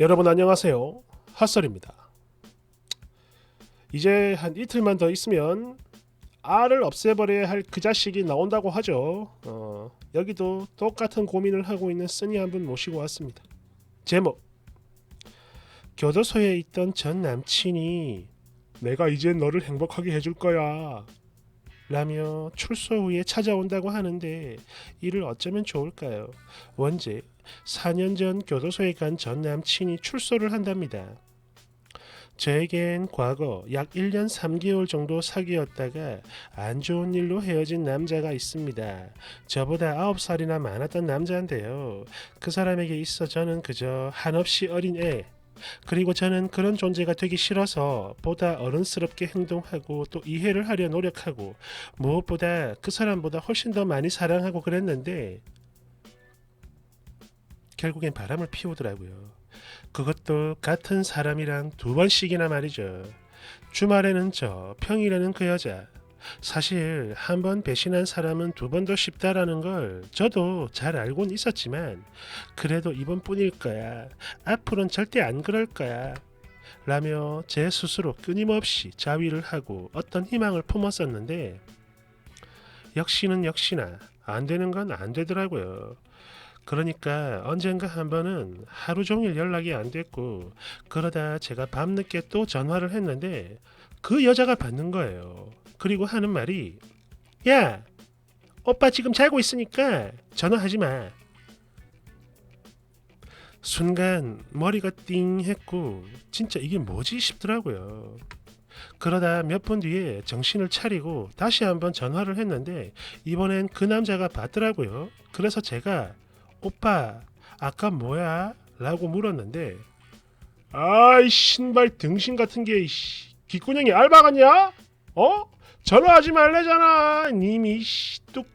여러분 안녕하세요. 핫설입니다. 이제 한 이틀만 더 있으면 알을 없애버려야 할 그 자식이 나온다고 하죠. 어, 여기도 똑같은 고민을 하고 있는 쓰니 한 분 모시고 왔습니다. 제목 교도소에 있던 전 남친이 내가 이제 너를 행복하게 해줄 거야 라며 출소 후에 찾아온다고 하는데 이를 어쩌면 좋을까요? 원제 4년 전 교도소에 간 전 남친이 출소를 한답니다. 저에겐 과거 약 1년 3개월 정도 사귀었다가 안 좋은 일로 헤어진 남자가 있습니다. 저보다 9살이나 많았던 남자인데요. 그 사람에게 있어 저는 그저 한없이 어린 애. 그리고 저는 그런 존재가 되기 싫어서 보다 어른스럽게 행동하고 또 이해를 하려 노력하고 무엇보다 그 사람보다 훨씬 더 많이 사랑하고 그랬는데 결국엔 바람을 피우더라고요. 그것도 같은 사람이랑 두 번씩이나 말이죠. 주말에는 저, 평일에는 그 여자. 사실 한 번 배신한 사람은 두번더 쉽다라는 걸 저도 잘 알고는 있었지만 그래도 이번뿐일 거야. 앞으로는 절대 안 그럴 거야. 라며 제 스스로 끊임없이 자위를 하고 어떤 희망을 품었었는데 역시는 역시나 안 되는 건 안 되더라고요. 그러니까 언젠가 한 번은 하루 종일 연락이 안 됐고 그러다 제가 밤늦게 또 전화를 했는데 그 여자가 받는 거예요. 그리고 하는 말이 야 오빠 지금 자고 있으니까 전화하지 마. 순간 머리가 띵 했고 진짜 이게 뭐지 싶더라고요. 그러다 몇 분 뒤에 정신을 차리고 다시 한번 전화를 했는데 이번엔 그 남자가 받더라고요. 그래서 제가 오빠 아까 뭐야? 라고 물었는데 아이 신발 등신 같은 게 귓구녕이 알바 같냐? 어? 전화하지 말래잖아 님이 씨, 뚝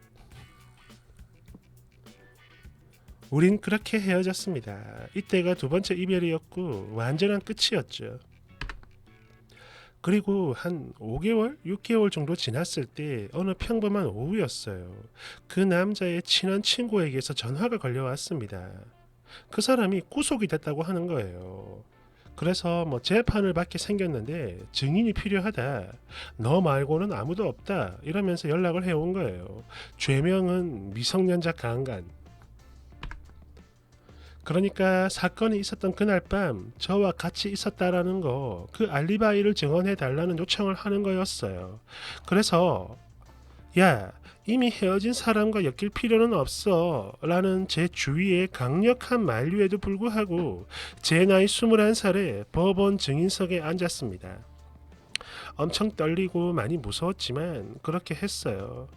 우린 그렇게 헤어졌습니다. 이때가 두 번째 이별이었고 완전한 끝이었죠. 그리고 한 5개월, 6개월 정도 지났을 때 어느 평범한 오후였어요. 그 남자의 친한 친구에게서 전화가 걸려왔습니다. 그 사람이 구속이 됐다고 하는 거예요. 그래서 뭐 재판을 받게 생겼는데 증인이 필요하다. 너 말고는 아무도 없다. 이러면서 연락을 해온 거예요. 죄명은 미성년자 강간. 그러니까 사건이 있었던 그날 밤 저와 같이 있었다라는 거 그 알리바이를 증언해 달라는 요청을 하는 거였어요. 그래서 야 이미 헤어진 사람과 엮일 필요는 없어 라는 제 주위의 강력한 만류에도 불구하고 제 나이 21살에 법원 증인석에 앉았습니다. 엄청 떨리고 많이 무서웠지만 그렇게 했어요.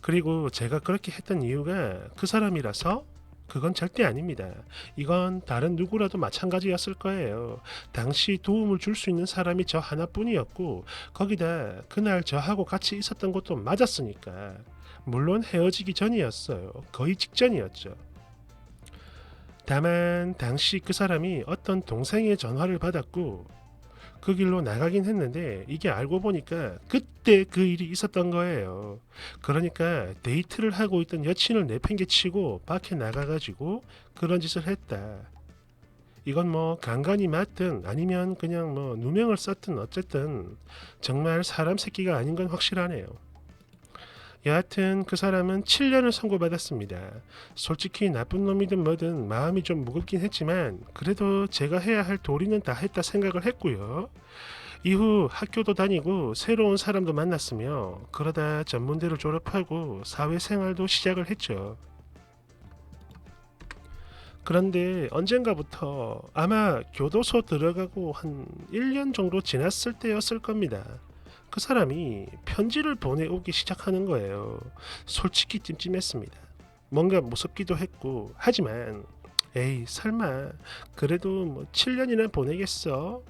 그리고 제가 그렇게 했던 이유가 그 사람이라서 그건 절대 아닙니다. 이건 다른 누구라도 마찬가지였을 거예요. 당시 도움을 줄 수 있는 사람이 저 하나뿐이었고 거기다 그날 저하고 같이 있었던 것도 맞았으니까 물론 헤어지기 전이었어요. 거의 직전이었죠. 다만 당시 그 사람이 어떤 동생의 전화를 받았고 그 길로 나가긴 했는데 이게 알고 보니까 그때 그 일이 있었던 거예요. 그러니까 데이트를 하고 있던 여친을 내팽개치고 밖에 나가가지고 그런 짓을 했다. 이건 뭐 간간이 맞든 아니면 그냥 뭐 누명을 썼든 어쨌든 정말 사람 새끼가 아닌 건 확실하네요. 여하튼 그 사람은 7년을 선고받았습니다. 솔직히 나쁜 놈이든 뭐든 마음이 좀 무겁긴 했지만 그래도 제가 해야 할 도리는 다 했다 생각을 했고요. 이후 학교도 다니고 새로운 사람도 만났으며 그러다 전문대를 졸업하고 사회생활도 시작을 했죠. 그런데 언젠가부터 아마 교도소 들어가고 한 1년 정도 지났을 때였을 겁니다. 그 사람이 편지를 보내오기 시작하는 거예요. 솔직히 찜찜했습니다. 뭔가 무섭기도 했고 하지만 에이 설마 그래도 뭐 7년이나 보내겠어?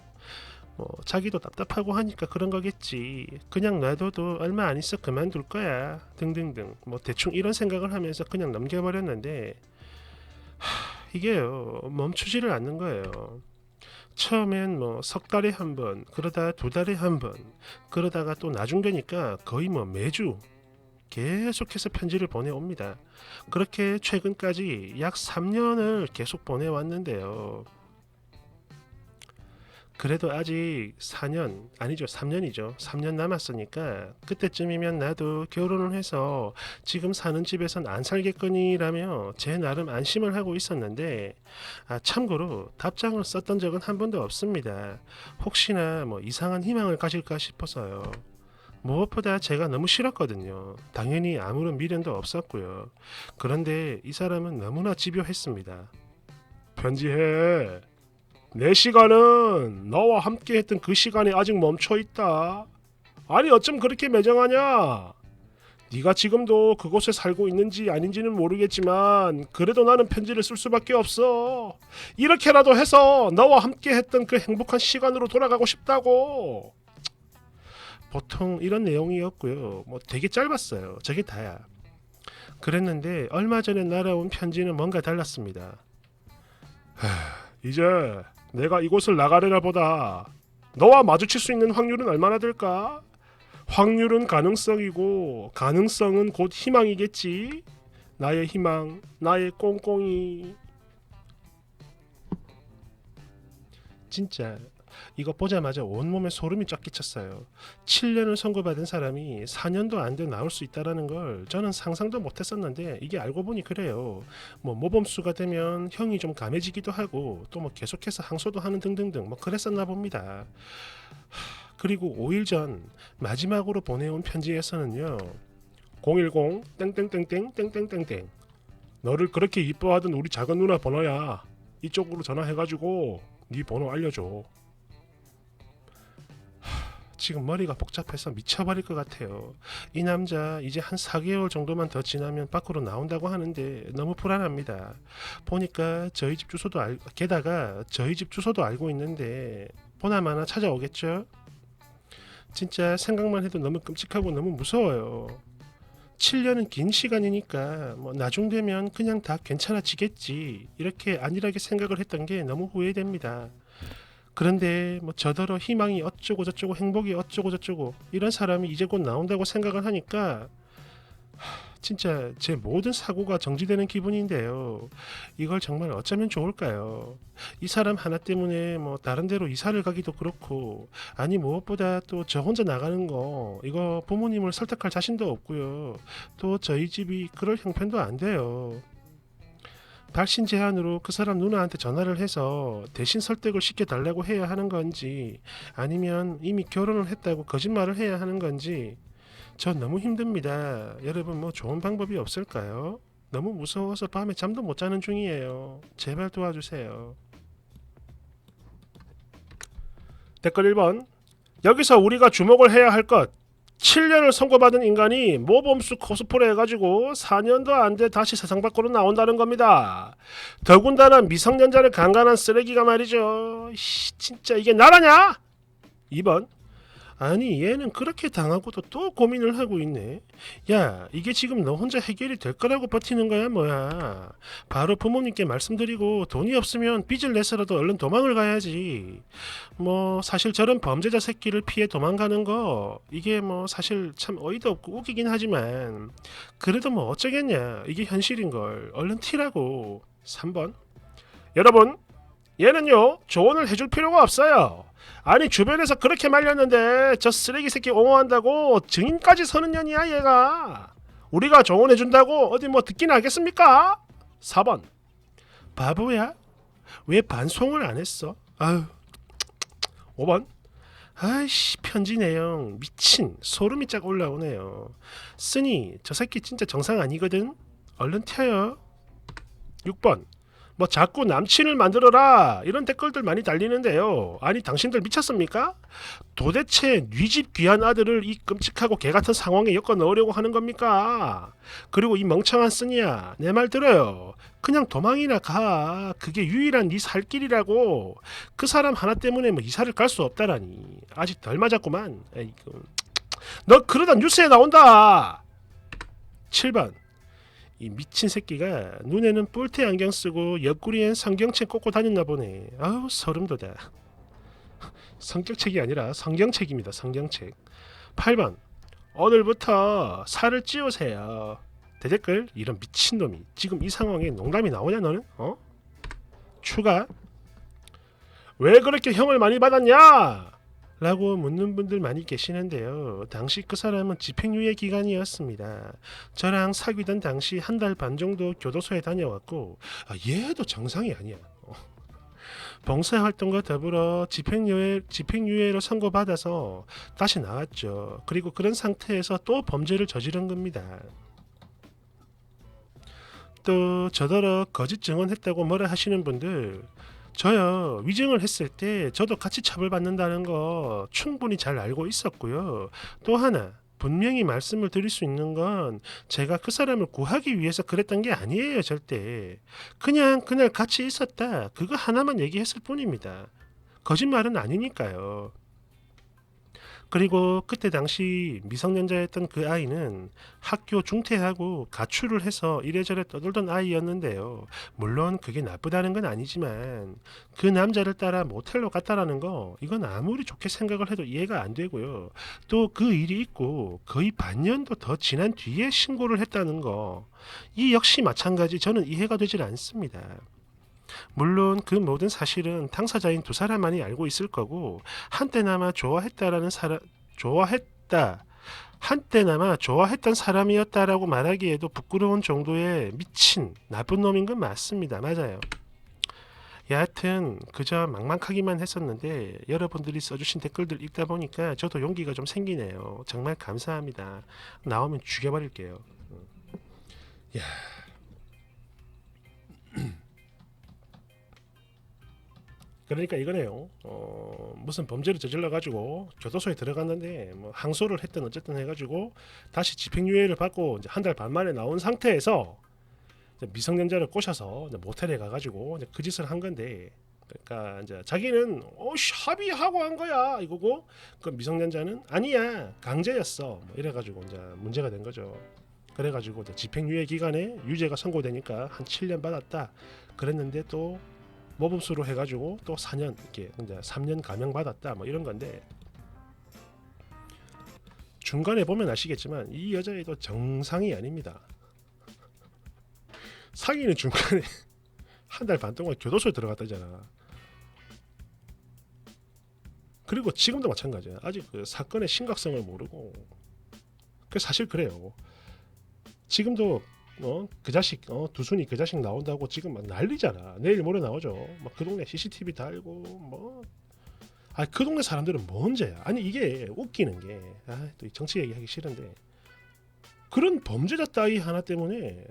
뭐 자기도 답답하고 하니까 그런 거겠지. 그냥 놔둬도 얼마 안 있어 그만둘 거야. 등등등. 뭐 대충 이런 생각을 하면서 그냥 넘겨버렸는데 하, 이게요 멈추지를 않는 거예요. 처음엔 뭐 석 달에 한 번, 그러다 두 달에 한 번, 그러다가 또 나중 되니까 거의 뭐 매주 계속해서 편지를 보내옵니다. 그렇게 최근까지 약 3년을 계속 보내왔는데요. 그래도 아직 4년 아니죠. 3년이죠. 3년 남았으니까 그때쯤이면 나도 결혼을 해서 지금 사는 집에선 안 살겠거니라며 제 나름 안심을 하고 있었는데 아 참고로 답장을 썼던 적은 한 번도 없습니다. 혹시나 뭐 이상한 희망을 가질까 싶어서요. 무엇보다 제가 너무 싫었거든요. 당연히 아무런 미련도 없었고요. 그런데 이 사람은 너무나 집요했습니다. 편지해 내 시간은 너와 함께 했던 그 시간에 아직 멈춰 있다. 아니 어쩜 그렇게 매정하냐? 네가 지금도 그곳에 살고 있는지 아닌지는 모르겠지만 그래도 나는 편지를 쓸 수밖에 없어. 이렇게라도 해서 너와 함께 했던 그 행복한 시간으로 돌아가고 싶다고. 보통 이런 내용이었고요. 뭐 되게 짧았어요. 저게 다야. 그랬는데 얼마 전에 날아온 편지는 뭔가 달랐습니다. 하, 이제 내가 이곳을 나가려나 보다. 너와 마주칠 수 있는 확률은 얼마나 될까? 확률은 가능성이고 가능성은 곧 희망이겠지. 나의 희망, 나의 꽁꽁이. 진짜 이거 보자마자 온몸에 소름이 쫙 끼쳤어요. 7년을 선고받은 사람이 4년도 안 돼 나올 수 있다라는 걸 저는 상상도 못했었는데 이게 알고 보니 그래요. 뭐 모범수가 되면 형이 좀 감해지기도 하고 또 뭐 계속해서 항소도 하는 등등등 뭐 그랬었나 봅니다. 하, 그리고 5일 전 마지막으로 보내온 편지에서는요. 010 땡땡땡땡 땡땡땡땡 너를 그렇게 이뻐하던 우리 작은 누나 번호야. 이쪽으로 전화해가지고 네 번호 알려줘. 지금 머리가 복잡해서 미쳐버릴 것 같아요. 이 남자 이제 한 4개월 정도만 더 지나면 밖으로 나온다고 하는데 너무 불안합니다. 보니까 저희 집 주소도 알, 게다가 저희 집 주소도 알고 있는데 보나마나 찾아오겠죠? 진짜 생각만 해도 너무 끔찍하고 너무 무서워요. 7년은 긴 시간이니까 뭐 나중 되면 그냥 다 괜찮아지겠지 이렇게 안일하게 생각을 했던 게 너무 후회됩니다. 그런데 뭐 저더러 희망이 어쩌고 저쩌고 행복이 어쩌고 저쩌고 이런 사람이 이제 곧 나온다고 생각을 하니까 하, 진짜 제 모든 사고가 정지되는 기분인데요. 이걸 정말 어쩌면 좋을까요? 이 사람 하나 때문에 뭐 다른 데로 이사를 가기도 그렇고 아니 무엇보다 또 저 혼자 나가는 거 이거 부모님을 설득할 자신도 없고요. 또 저희 집이 그럴 형편도 안 돼요. 발신 제한으로 그 사람 누나한테 전화를 해서 대신 설득을 시켜달라고 해야 하는 건지 아니면 이미 결혼을 했다고 거짓말을 해야 하는 건지 저 너무 힘듭니다. 여러분 뭐 좋은 방법이 없을까요? 너무 무서워서 밤에 잠도 못 자는 중이에요. 제발 도와주세요. 댓글 1번 여기서 우리가 주목을 해야 할 것 7년을 선고받은 인간이 모범수 코스프레 해가지고 4년도 안 돼 다시 세상 밖으로 나온다는 겁니다. 더군다나 미성년자를 강간한 쓰레기가 말이죠. 씨, 진짜 이게 나라냐? 2번 아니 얘는 그렇게 당하고도 또 고민을 하고 있네. 야 이게 지금 너 혼자 해결이 될 거라고 버티는 거야 뭐야. 바로 부모님께 말씀드리고 돈이 없으면 빚을 내서라도 얼른 도망을 가야지. 뭐 사실 저런 범죄자 새끼를 피해 도망가는 거 이게 뭐 사실 참 어이도 없고 웃기긴 하지만 그래도 뭐 어쩌겠냐 이게 현실인 걸 얼른 튀라고 3번 여러분 얘는요 조언을 해줄 필요가 없어요. 아니 주변에서 그렇게 말렸는데 저 쓰레기 새끼 옹호한다고 증인까지 서는 년이야 얘가. 우리가 조언해준다고 어디 뭐 듣긴 하겠습니까? 4번. 바보야? 왜 반송을 안 했어? 아유 5번. 아이씨 편지 내용. 미친. 소름이 쫙 올라오네요. 쓰니 저 새끼 진짜 정상 아니거든? 얼른 튀어요 6번 뭐 자꾸 남친을 만들어라 이런 댓글들 많이 달리는데요. 아니 당신들 미쳤습니까? 도대체 뉘집 귀한 아들을 이 끔찍하고 개 같은 상황에 엮어 넣으려고 하는 겁니까? 그리고 이 멍청한 쓰니야 내 말 들어요. 그냥 도망이나 가. 그게 유일한 네 살 길이라고. 그 사람 하나 때문에 뭐 이사를 갈 수 없다라니. 아직 덜 맞았구만. 에이구. 너 그러다 뉴스에 나온다. 7번 이 미친 새끼가 눈에는 뿔테 안경 쓰고 옆구리엔 성경책 꽂고 다녔나 보네. 아우 소름 돋아 성격책이 아니라 성경책입니다 성경책. 8번 오늘부터 살을 찌우세요. 대댓글 이런 미친놈이. 지금 이 상황에 농담이 나오냐 너는? 어? 추가 왜 그렇게 형을 많이 받았냐? 라고 묻는 분들 많이 계시는데요. 당시 그 사람은 집행유예 기간이었습니다. 저랑 사귀던 당시 한 달 반 정도 교도소에 다녀왔고 아, 얘도 정상이 아니야. 어. 봉사활동과 더불어 집행유예, 집행유예로 선고받아서 다시 나왔죠. 그리고 그런 상태에서 또 범죄를 저지른 겁니다. 또 저더러 거짓 증언했다고 뭐라 하시는 분들 저요 위증을 했을 때 저도 같이 처벌받는다는 거 충분히 잘 알고 있었고요. 또 하나 분명히 말씀을 드릴 수 있는 건 제가 그 사람을 구하기 위해서 그랬던 게 아니에요 절대. 그냥 그날 같이 있었다 그거 하나만 얘기했을 뿐입니다. 거짓말은 아니니까요. 그리고 그때 당시 미성년자였던 그 아이는 학교 중퇴하고 가출을 해서 이래저래 떠돌던 아이였는데요. 물론 그게 나쁘다는 건 아니지만 그 남자를 따라 모텔로 갔다라는 거 이건 아무리 좋게 생각을 해도 이해가 안 되고요. 또 그 일이 있고 거의 반년도 더 지난 뒤에 신고를 했다는 거 이 역시 마찬가지 저는 이해가 되질 않습니다. 물론 그 모든 사실은 당사자인 두 사람만이 알고 있을 거고 한때나마 좋아했다라는 사람 좋아했다 한때나마 좋아했던 사람이었다라고 말하기에도 부끄러운 정도의 미친 나쁜 놈인 건 맞습니다. 맞아요. 여하튼 그저 막막하기만 했었는데 여러분들이 써주신 댓글들 읽다 보니까 저도 용기가 좀 생기네요. 정말 감사합니다. 나오면 죽여버릴게요. 야. 그러니까 이거네요. 어, 무슨 범죄를 저질러 가지고 교도소에 들어갔는데 뭐 항소를 했든 어쨌든 해가지고 다시 집행유예를 받고 한 달 반 만에 나온 상태에서 이제 미성년자를 꼬셔서 이제 모텔에 가가지고 이제 그 짓을 한 건데 그러니까 이제 자기는 어씨 합의하고 한 거야 이거고 그 미성년자는 아니야 강제였어 뭐 이래가지고 이제 문제가 된 거죠. 그래가지고 이제 집행유예 기간에 유죄가 선고되니까 한 7년 받았다. 그랬는데 또 모범수로 해가지고 또 4년 이렇게 이제 3년 감형 받았다 뭐 이런 건데 중간에 보면 아시겠지만 이 여자애도 정상이 아닙니다. 사귀는 중간에 한 달 반 동안 교도소에 들어갔다잖아. 그리고 지금도 마찬가지야. 아직 그 사건의 심각성을 모르고. 그 사실 그래요. 지금도 어, 그 자식 어, 두순이 그 자식 나온다고 지금 막 난리잖아. 내일 모레 나오죠. 막 그 동네 CCTV 달고 뭐. 아 그 동네 사람들은 뭔 문제야? 아니 이게 웃기는 게, 아 또 정치 얘기하기 싫은데 그런 범죄자 따위 하나 때문에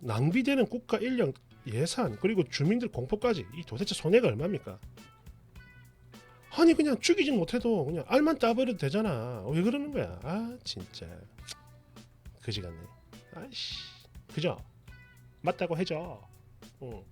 낭비되는 국가 인력 예산 그리고 주민들 공포까지 이 도대체 손해가 얼마입니까? 아니 그냥 죽이지 못해도 그냥 알만 따버려도 되잖아. 왜 그러는 거야? 아 진짜 그지 같네. 아이씨 그죠? 맞다고 해줘. 응.